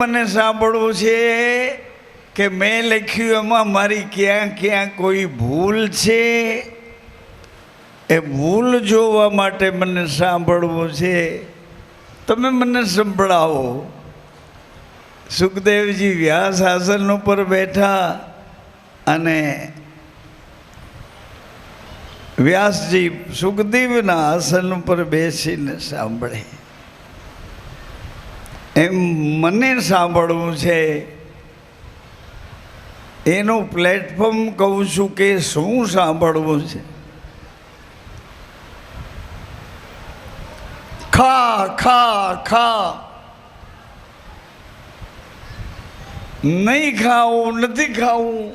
મને સાંભળવું છે કે મેં લખ્યું એમાં મારી ક્યાં ક્યાં કોઈ ભૂલ છે? એ ભૂલ જોવા માટે મને સાંભળવું છે. તમે મને સંભળાવો. સુખદેવજી વ્યાસ આસન ઉપર બેઠા અને વ્યાસજી સુખદેવના આસન ઉપર બેસીને સાંભળે. એમ મને સાંભળવું છે, એનું પ્લેટફોર્મ કહું છું કે શું સાંભળવું છે? ખા ખા ખા. નહીં ખાવું, નથી ખાવું.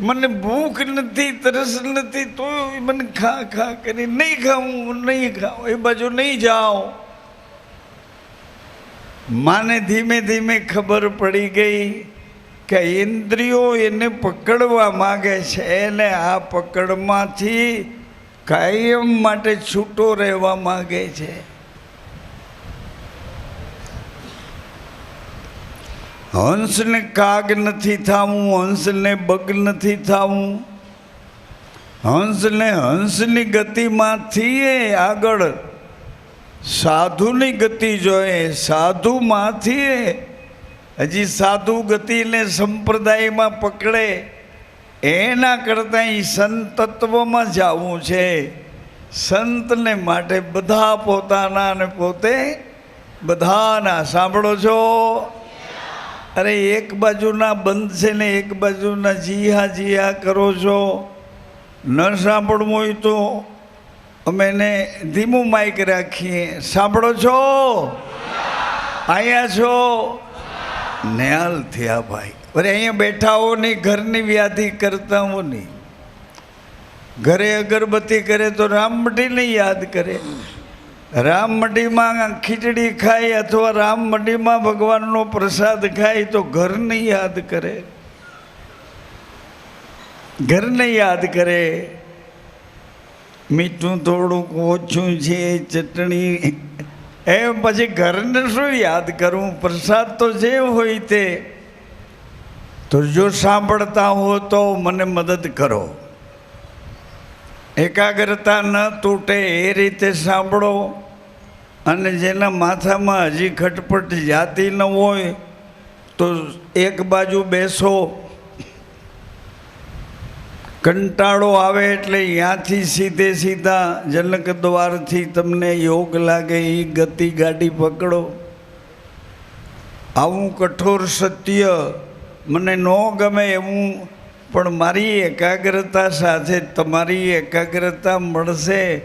મને ભૂખ નથી, તરસ નથી તો મને ખા ખા કરી નહીં ખાવું નહીં ખાવું, એ બાજુ નહીં જાઓ. માને ધીમે ધીમે ખબર પડી ગઈ કે ઇન્દ્રિયો એને પકડવા માગે છે. એને આ પકડમાંથી કાયમ માટે છૂટો રહેવા માગે છે. હંસને કાગ નથી થવું, હંસને બગ નથી થવું. હંસને હંસની ગતિમાંથી આગળ. સાધુની ગતિ જોઈએ, સાધુમાંથી હજી સાધુ ગતિને સંપ્રદાયમાં પકડે, એના કરતાં સંતત્વમાં સંત તત્વમાં જવું છે. સંતને માટે બધા પોતાના અને પોતે બધાના. સાંભળો છો? અરે, એક બાજુના બંધ છે ને એક બાજુના જીહા જીહા કરો છો. ન સાંભળવું હોય તો અમે એને ધીમું માઇક રાખીએ. સાંભળો છો? અહીંયા છો? નેહાલ થયા ભાઈ અરે અહીંયા બેઠા હો નહીં, ઘરની વ્યાધિ કરતા હો નહીં. ઘરે અગરબત્તી કરે તો રામમઢીને યાદ કરે. રામમઢીમાં ખીચડી ખાય અથવા રામમઢીમાં ભગવાનનો પ્રસાદ ખાય તો ઘરને યાદ કરે. ઘરને યાદ કરે. મીઠું થોડુંક ઓછું છે, ચટણી. એમ પછી ઘરને શું યાદ કરવું પ્રસાદ તો જે હોય તે. તો જો સાંભળતા હો તો મને મદદ કરો. એકાગ્રતા ન તૂટે એ રીતે સાંભળો. અને જેના માથામાં હજી ખટપટ જાતી ન હોય, તો એક બાજુ બેસો. કંટાળો આવે એટલે ત્યાંથી સીધે સીધા જનક દ્વારથી તમને યોગ લાગે એ ગતિ ગાડી પકડો. આવું કઠોર સત્ય મને ન ગમે એવું, પણ મારી એકાગ્રતા સાથે તમારી એકાગ્રતા મળશે.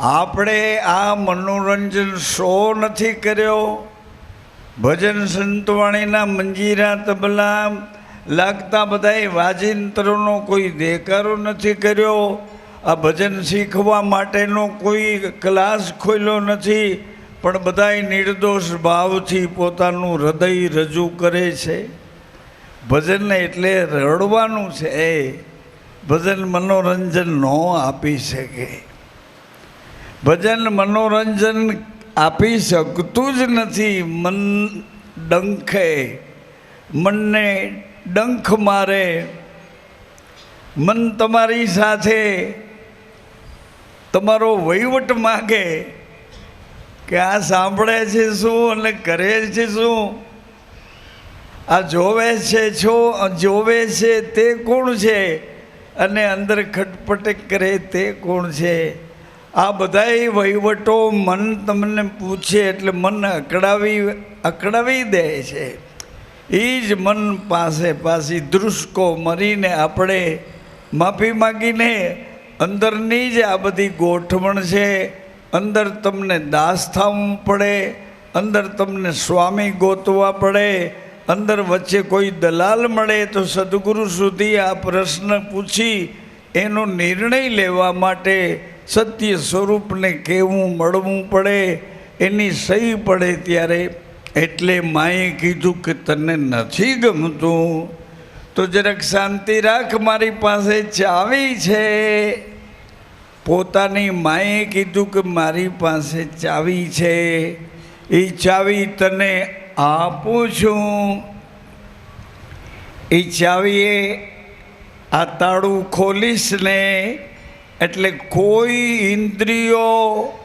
આપણે આ મનોરંજન શો નથી કર્યો. ભજન સંતવાણીના મંજીરા તબલા લાગતા બધાએ વાજિંત્રનો કોઈ દેકારો નથી કર્યો, આ ભજન શીખવા માટેનો કોઈ ક્લાસ ખોલ્યો નથી, પણ બધાએ નિર્દોષ ભાવથી પોતાનું હૃદય રજૂ કરે છે. ભજન એટલે રડવાનું છે એ, ભજન મનોરંજન ન આપી શકે. ભજન મનોરંજન આપી શકતું જ નથી, મન ડંખે, મનને ડંખ મારે, મન તમારી સાથે. તમારો વહીવટ માગે કે આ સાંભળે છે શું અને કરે છે શું? આ જોવે છે, છો જોવે છે, તે કોણ છે? અને અંદર ખટપટ કરે તે કોણ છે? આ બધાય વહીવટો મન તમને પૂછે એટલે મન અકળાવી અકળાવી દે છે. એ જ મન પાસે પાછી દૃષ્કો મરીને આપણે માફી માગીને અંદરની જ આ બધી ગોઠવણ છે, અંદર તમને દાસ થવું પડે, અંદર તમને સ્વામી ગોતવા પડે, અંદર વચ્ચે કોઈ દલાલ મળે તો સદગુરુ સુધી આ પ્રશ્ન પૂછી એનો નિર્ણય લેવા માટે સત્ય સ્વરૂપને કેવું મળવું પડે એની સહી પડે ત્યારે એટલે માએ કીધું કે તને નથી ગમતું, તો જરાક શાંતિ રાખ, મારી પાસે ચાવી છે. પોતાની માએ કીધું કે મારી પાસે ચાવી છે. એ ચાવી તને આપું છું. એ ચાવીએ આ તાળું ખોલીશ ને, એટલે કોઈ ઇન્દ્રિયો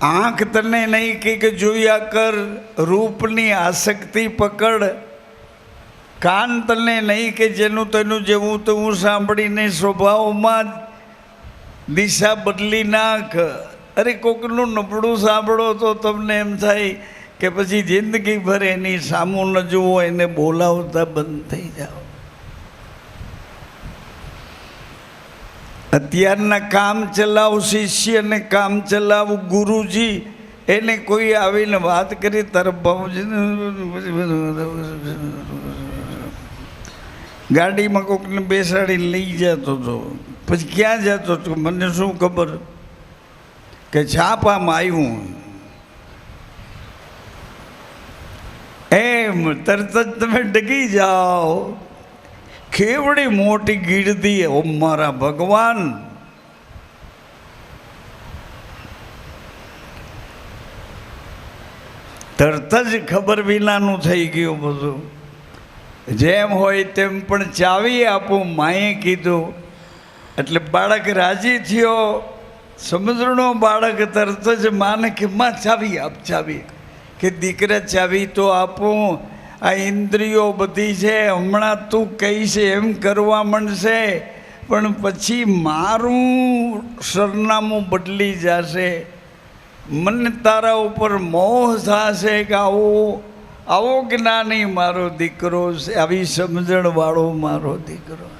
આંખ તને નહીં કંઈક જોયા કર, રૂપની આસક્તિ પકડ. કાન તને નહીં કે જેનું તેનું જેવું તેવું સાંભળીને સ્વભાવમાં જ દિશા બદલી નાખ. અરે કોકનું નબળું સાંભળો તો તમને એમ થાય કે પછી જિંદગીભર એની સામું ન જુઓ, એને બોલાવતા બંધ થઈ જાઓ. અત્યારના કામ ચલાવ શિષ્ય અને કામ ચલાવ ગુરુજી, એને કોઈ આવીને વાત કરી તરફ ગાડીમાં કોકને બેસાડી લઈ જતો હતો પછી ક્યાં જતો હતો મને શું ખબર? કે છાપામાં આવ્યું એમ, તરત જ તમે ડગી જાઓ. કેવડી મોટી ગીરદી ઓ મારા ભગવાન. તરત જ ખબર વિનાનું થઈ ગયું બધું. જેમ હોય તેમ પણ ચાવી આપું, માએ કીધું. એટલે બાળક રાજી થયો. સમુદ્રનો બાળક તરત જ માને કે, માં ચાવી, આપ ચાવી કે, દીકરા ચાવી તો આપું. આ ઇન્દ્રિયો બધી છે, હમણાં તું કહીશ એમ કરવા માંડશે, પણ પછી મારું સરનામું બદલી જશે. મને તારા ઉપર મોહ થશે કે આવો આવો જ્ઞાની મારો દીકરો છે, આવી સમજણવાળો મારો દીકરો.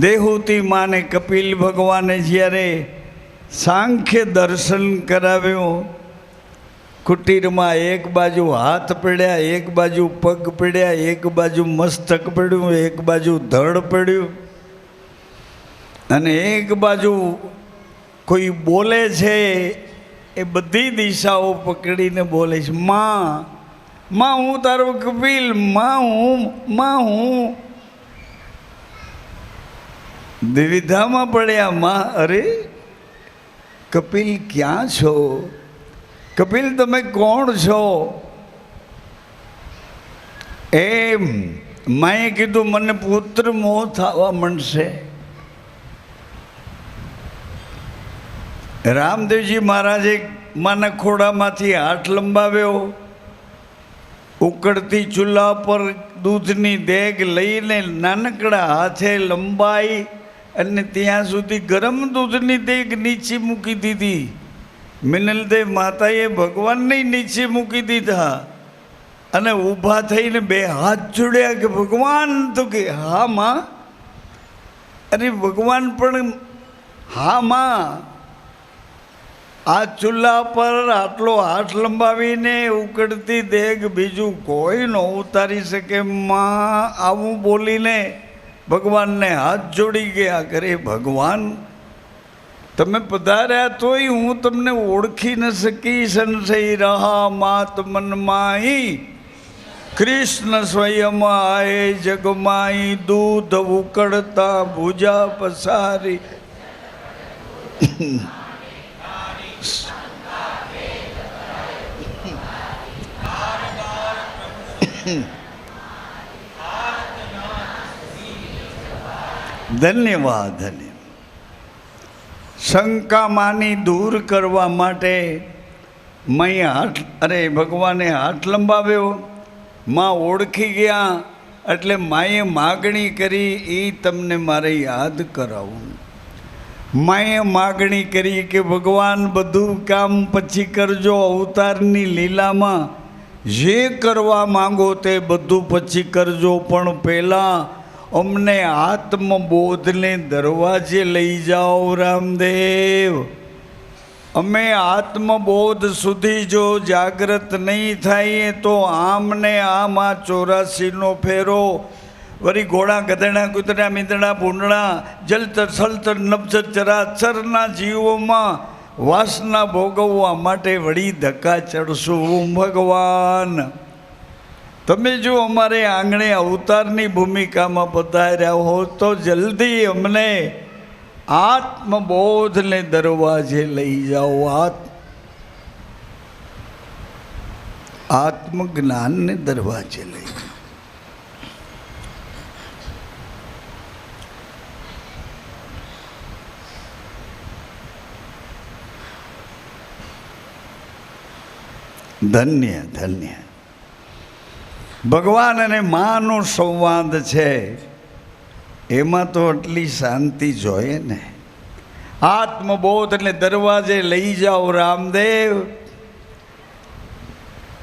દેહુતી માને કપિલ ભગવાને જ્યારે સાંખ્ય દર્શન કરાવ્યું કુટીરમાં એક બાજુ હાથ પડ્યા, એક બાજુ પગ પડ્યા, એક બાજુ મસ્તક પડ્યું, એક બાજુ ધડ પડ્યું. અને એક બાજુ કોઈ બોલે છે, એ બધી દિશાઓ પકડીને બોલે છે, માં માં, હું તારો કપિલ, માં, હું માં, હું. દ્વિધામાં પડ્યા, માં, અરે, કપિલ ક્યાં છો? કપિલ, તમે કોણ છો? એમ માએ કીધું, મને પુત્ર મોહ થવા મળશે રામદેવજી મહારાજે માના ખોડામાંથી હાથ લંબાવ્યો, ઉકળતી ચૂલા પર દૂધની દેગ લઈને નાનકડા હાથે લંબાઈ અને ત્યાં સુધી ગરમ દૂધની દેગ નીચે મૂકી દીધી. મિનલદેવ માતાએ ભગવાનને નીચે મૂકી દીધા અને ઊભા થઈને બે હાથ જોડ્યા કે, ભગવાન, તો કે, હા, માં. અરે, ભગવાન પણ, હા, માં. આ ચૂલા પર આટલો હાથ લંબાવીને ઉકળતી દેગ બીજું કોઈ ન ઉતારી શકે, માં, આવું બોલીને ભગવાનને હાથ જોડી ગયા કરે ભગવાન તમે પધાર્યા તોય હું તમને ઓળખી ન શકી, સંશય રહા માત મનમાઈ કૃષ્ણ સ્વયં આય જગમાઈ દૂધ ઉકળતા ભુજા પસારી. ધન્યવાદ ધન્ય શંકામાની દૂર કરવા માટે મેં હાથ, અરે ભગવાને હાથ લંબાવ્યો. માં ઓળખી ગયા એટલે માએ માગણી કરી એ તમને મારે યાદ કરાવું. માએ માગણી કરી કે, ભગવાન, બધું કામ પછી કરજો, અવતારની લીલામાં જે કરવા માંગો તે બધું પછી કરજો, પણ પહેલાં અમને આત્મબોધને દરવાજે લઈ જાઓ, રામદેવ. અમે આત્મબોધ સુધી જો જાગૃત નહીં થઈએ તો આમને આમ ચોરાસીનો ફેરો. વરી ઘોડા, ગધેડા, કૂતરા, મીંદડા ભૂંડણા જલતર, સલતર નબજર ચરાચરના જીવોમાં વાસના ભોગવવા માટે વળી ધક્કા ચડશું, ભગવાન. તમે જો અમારે આંગણે અવતારની ભૂમિકામાં પધાર્યા હો, તો જલ્દી અમને આત્મબોધને દરવાજે લઈ જાઓ. આત્મ આત્મજ્ઞાનને દરવાજે લઈ જાઓ. ધન્ય ધન્ય. ભગવાન અને માનો સંવાદ છે. એમાં તો આટલી શાંતિ જોઈએ ને. આત્મબોધ એટલે દરવાજે લઈ જાઓ રામદેવ.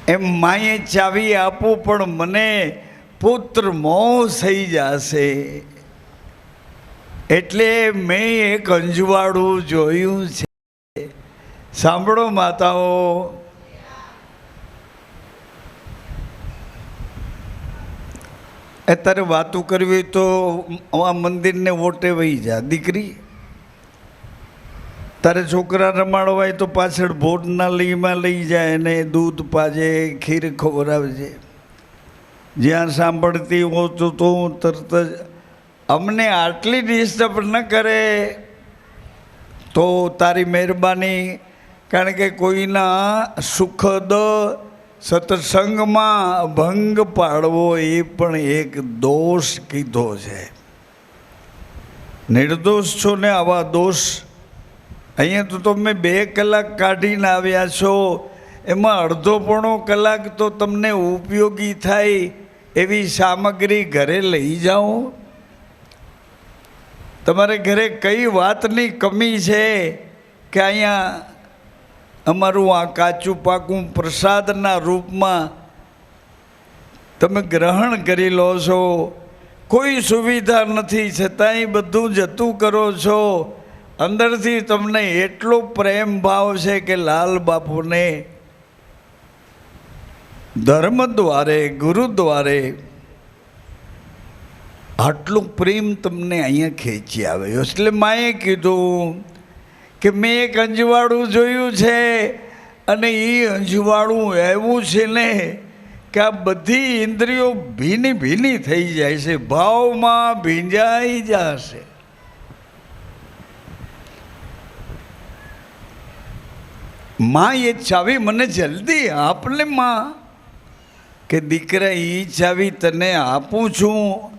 એમ માએ ચાવી આપું પણ મને પુત્ર મોહ થઈ જશે. એટલે મેં એક અંજવાળું જોયું છે. સાંભળો માતાઓ. અત્યારે વાતો કરવી તો આ મંદિરને વોટે વહી જા. દીકરી, તારે છોકરા રમાડવાય તો પાછળ ભોટના લઈમાં લઈ જાય અને દૂધ પાજે, ખીર ખવડાવજે. જ્યાં સાંભળતી હો તો તો હું તરત જ, અમને આટલી ડિસ્ટર્બ ન કરે. તો તારી મહેરબાની, કારણ કે કોઈના સુખદ સત્સંગમાં ભંગ પાડવો એ પણ એક દોષ કીધો છે. નિર્દોષ છો ને આવા દોષ? અહીંયા તો તમે બે કલાક કાઢીને આવ્યા છો. એમાં અડધો પોણો કલાક તો તમને ઉપયોગી થાય એવી સામગ્રી ઘરે લઈ જાઓ. તમારે ઘરે કઈ વાતની કમી છે કે અહીંયા અમારું આ કાચું પાકું પ્રસાદના રૂપમાં તમે ગ્રહણ કરી લો છો. કોઈ સુવિધા નથી, છતાંય બધું જતું કરો છો. અંદરથી તમને એટલો પ્રેમ ભાવ છે કે લાલ બાપુને ધર્મ દ્વારે, ગુરુ દ્વારે આટલું પ્રેમ તમને અહીંયા ખેંચી આવ્યો. એટલે માએ કીધું કે મેં એક અંજવાળું જોયું છે અને એ અંજવાળું એવું છે ને કે આ બધી ઇન્દ્રિયો ભીની ભીની થઈ જાય છે, ભાવમાં ભીંજાઈ જશે. માં એ ચાવી મને જલ્દી આપને, માં. કે દીકરા એ ચાવી તને આપું છું.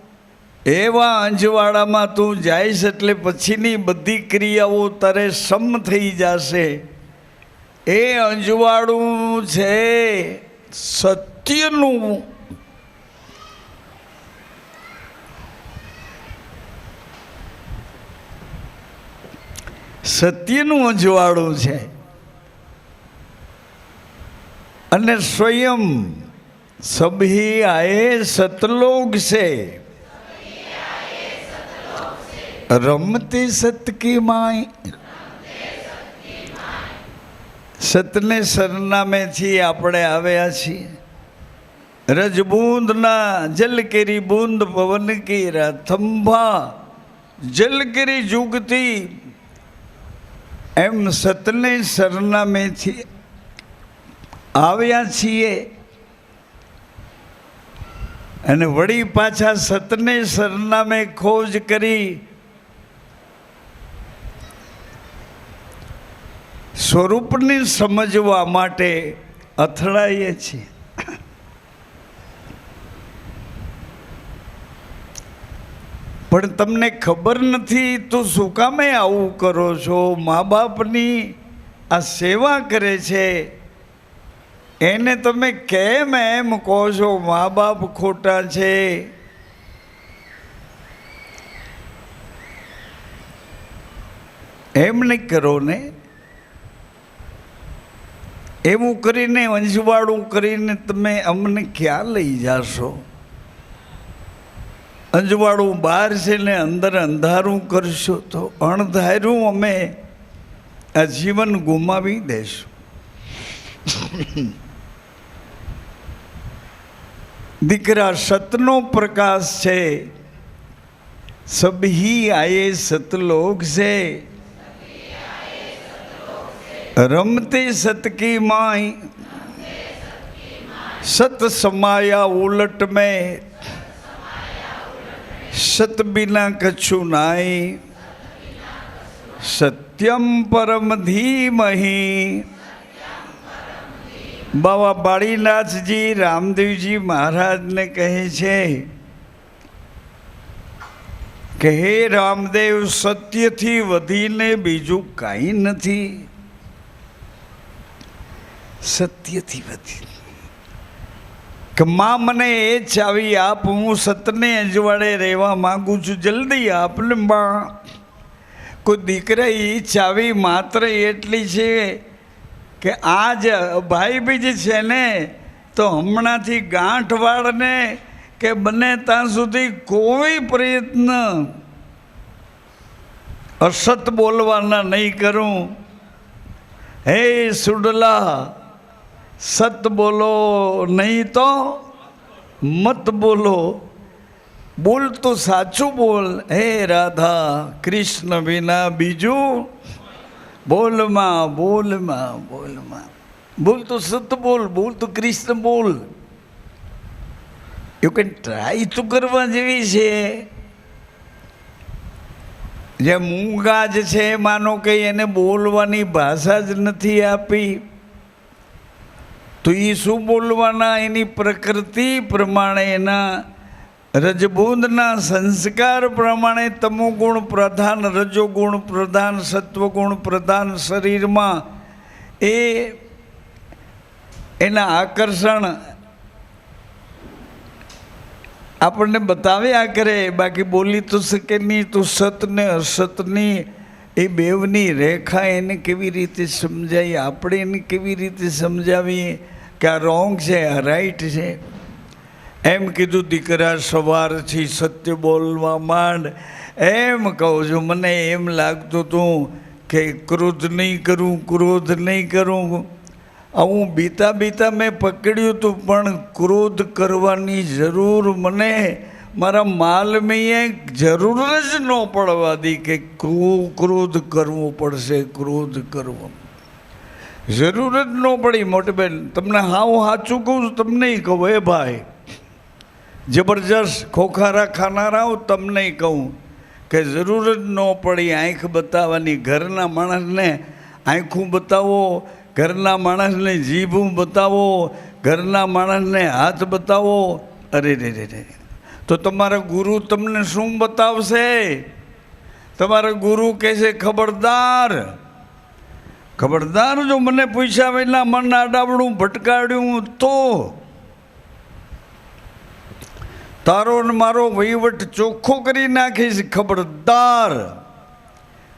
એવા અંજવાળામાં તું જઈશ એટલે પછીની બધી ક્રિયાઓ તારે સમ થઈ જશે. એ અંજવાળું છે સત્યનું. સત્યનું અંજવાળું છે. અને સ્વયં સભી આએ સતલોક છે. રમતી સતકી માય સતને સરનામેથી આપણે આવ્યા છીએ. રજબૂંદના જલકેરી બૂંદ પવન કેરા થંભા. જલકેરી જુગતી એમ સતને સરનામેથી આવ્યા છીએ. અને વળી પાછા સતને સરનામે ખોજ કરી સ્વરૂપને સમજવા માટે અથડાઈએ છીએ. પણ તમને ખબર નથી તો શું કામે આવું કરો છો? મા બાપની આ સેવા કરે છે. એને તમે કેમ એમ કહો છો? મા બાપ ખોટા છે. એમ નહીં કરો ને? એવું કરીને અંજવાળું કરીને તમે અમને ક્યાં લઈ જાશો? અંજવાળું બહાર છે ને અંદર અંધારું કરશો તો અણધાર્યું અમે આ જીવન ગુમાવી દેશું. દીકરા, સતનો પ્રકાશ છે. સબહી આયે સતલોક છે. રમતે સતકી માય સત સમાયા ઉલટ में। સત બિના કछु નાય સત્યમ પરમ ધીમહી બાબા બાળીનાથજી રામદેવજી મહારાજને કહે છે કે હે રામદેવ સત્યથી વધીને બીજું કાંઈ નથી સત્યથી વધી. કે માં મને એ ચાવી આપ, હું સતને અજવાળે રહેવા માંગુ છું. જલ્દી આપને માં. કોઈ દીકરા એ ચાવી માત્ર એટલી છે કે આ જ ભાઈ બીજ છે ને, તો હમણાંથી ગાંઠવાળને કે બને ત્યાં સુધી કોઈ પ્રયત્ન અસત બોલવાના નહીં કરું. હે સુડલા સત બોલો નહીં તો મત બોલો. બોલ તો સાચું બોલ. હે રાધા કૃષ્ણ વિના બીજું બોલમાં બોલમાં બોલમાં બોલ તો સત બોલ બોલ તો કૃષ્ણ બોલ. યુ કેન ટ્રાય તો કરવા જેવી છે. જે મૂંગા જ છે, માનો કે એને બોલવાની ભાષા જ નથી આપી. તો એ શું બોલવાના? એની પ્રકૃતિ પ્રમાણે એના રજબૂંદના સંસ્કાર પ્રમાણે તમોગુણ પ્રધાન, રજોગુણ પ્રધાન, સત્વગુણ પ્રધાન શરીરમાં એ એના આકર્ષણ આપણને બતાવ્યા કરે. બાકી બોલી તો શકે નહીં, તો સતને અસતની એ બેવની રેખા એને કેવી રીતે સમજાય, આપણે એને કેવી રીતે સમજાવીએ? કે આ રોંગ છે, આ રાઈટ છે. એમ કીધું, દીકરા, સવારથી સત્ય બોલવા માંડ. એમ કહું છું, મને એમ લાગતું હતું કે ક્રોધ નહીં કરું, ક્રોધ નહીં કરું. હું બીતા બીતા મેં પકડ્યું હતું પણ ક્રોધ કરવાની જરૂર મને, મારા માલમીએ જરૂર જ ન પડવા દી કે ક્રો- ક્રોધ કરવો પડશે, ક્રોધ કરવો. જરૂર જ ન પડી મોટી બેન તમને હા હું સાચું કહું છું, તમને કહું, એ ભાઈ. જબરજસ્ત ખોખારા ખાનારા હું તમને કહું કે જરૂર જ ન પડી આંખ બતાવવાની ઘરના માણસને આંખું બતાવો, ઘરના માણસને જીભું બતાવો, ઘરના માણસને હાથ બતાવો. અરે, રે રે રે તો તમારા ગુરુ તમને શું બતાવશે? તમારા ગુરુ કહેશે ખબરદાર? ખબરદાર જો મને પૂછ્યા વિના મન આડાવડું ભટકાડ્યું તો? તારો ને મારો વહીવટ ચોખ્ખો કરી નાખીશ, ખબરદાર.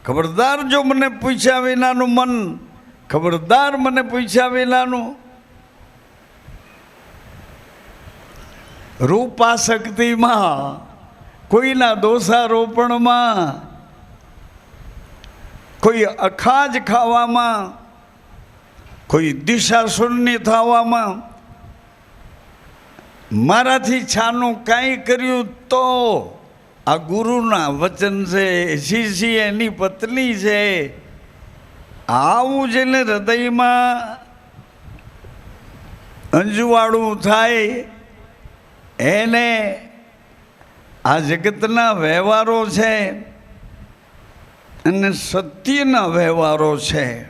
ખબરદાર જો મને પૂછ્યા વિનાનું મન, ખબરદાર મને પૂછ્યા વિનાનું. રૂપાશક્તિમાં કોઈના દોષારોપણમાં કોઈ અખાજ ખાવામાં, કોઈ દિશાશૂન્ય થવામાં મારાથી છાનું કાંઈ કર્યું તો આ ગુરુના વચન છે, શિષ્ય એની પત્ની છે. આવું જેને હૃદયમાં અંજુવાળું થાય. એને આ જગતના વ્યવહારો છે. અને સત્યના વ્યવહારો છે.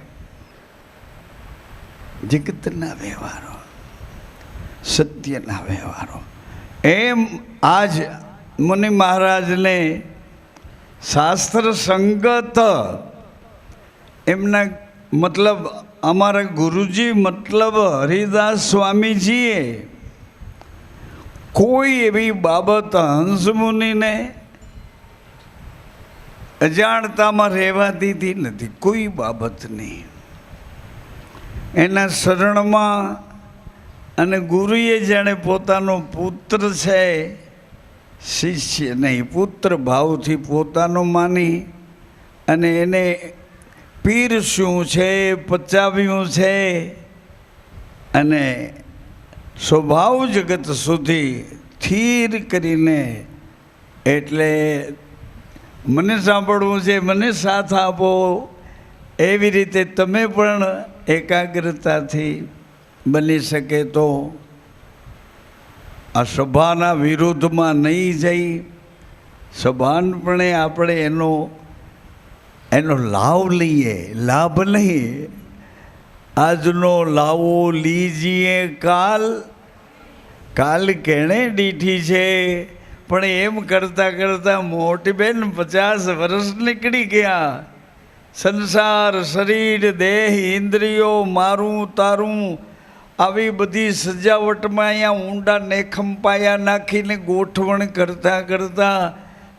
જગતના વ્યવહારો. સત્યના વ્યવહારો. એમ આજ મુનિ મહારાજને શાસ્ત્ર સંગત એમના મતલબ અમારા ગુરુજી મતલબ હરિદાસ સ્વામીજીએ કોઈ એવી બાબત હંસમુનિને અજાણતામાં રહેવા દીધી નથી, કોઈ બાબત નહીં. એના શરણમાં અને ગુરુએ જાણે પોતાનો પુત્ર છે, શિષ્ય નહીં, પુત્ર ભાવથી પોતાનો માની અને એને પીર શું છે, પચાવ્યું છે અને સ્વભાવ જગત સુધી સ્થિર કરીને એટલે મને સાંભળવું છે, મને સાથ આપો. એવી રીતે તમે પણ એકાગ્રતાથી બની શકે તો આ સભાના વિરોધમાં નહીં જઈ. સભાનપણે આપણે એનો એનો લાભ લઈએ, લાભ નહીં આજનો લાવો લીજીએ કાલ. કાલ કેણે દીઠી છે? પણ એમ કરતાં કરતાં મોટી બેન પચાસ વર્ષ નીકળી ગયા. સંસાર, શરીર, દેહ, ઇન્દ્રિયો, મારું, તારું, આવી બધી સજાવટમાં અહીંયા ઊંડા નેખંપાયા નાખીને ગોઠવણ કરતાં કરતાં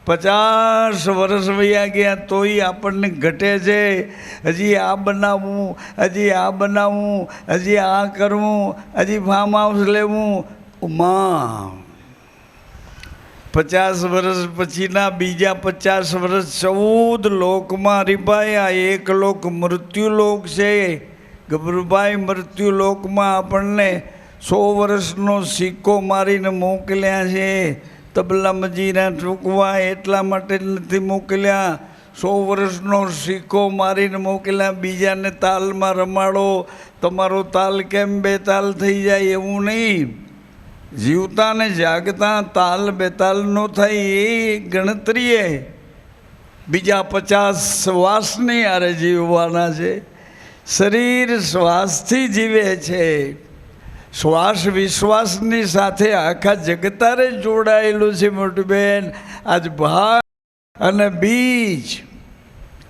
પચાસ વર્ષ વયા ગયા તોય આપણને ઘટે છે. હજી આ બનાવવું હજી આ બનાવવું હજી આ કરવું, હજી ફાર્મ હાઉસ લેવું. માં પચાસ વર્ષ પછીના બીજા પચાસ વર્ષ ચૌદ લોકમાં રીભાઈ આ એક લોક મૃત્યુ લોક છે. ગભરુભાઈ, મૃત્યુલોકમાં આપણને સો વર્ષનો સિક્કો મારીને મોકલ્યા છે. તબલા મજીરા ચૂકવા એટલા માટે નથી મોકલ્યા. સો વર્ષનો સિક્કો મારીને મોકલ્યા. બીજાને તાલમાં રમાડો. તમારો તાલ કેમ બે તાલ થઈ જાય એવું નહીં. જીવતા ને જાગતા તાલ બેતાલ નો થાય એ ગણતરીએ. બીજા પચાસ શ્વાસની આરે જીવવાના છે. શરીર શ્વાસથી જીવે છે. શ્વાસ વિશ્વાસની સાથે આખા જગતારે જોડાયેલું છે, મોટું બેન. આજ ભાઈ અને બીજ,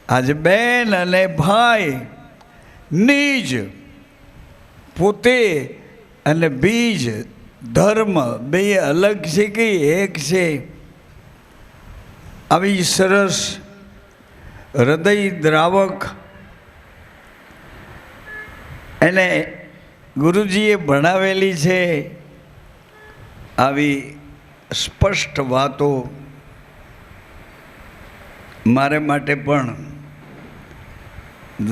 આજ બેન અને ભાઈ, નીજ, પોતે અને બીજ ધર્મ બે અલગ છે કે એક છે? આવી સરસ હૃદય દ્રાવક. એને ગુરુજીએ ભણાવેલી છે આવી સ્પષ્ટ વાતો. મારે માટે પણ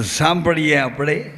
સાંભળીએ આપણે.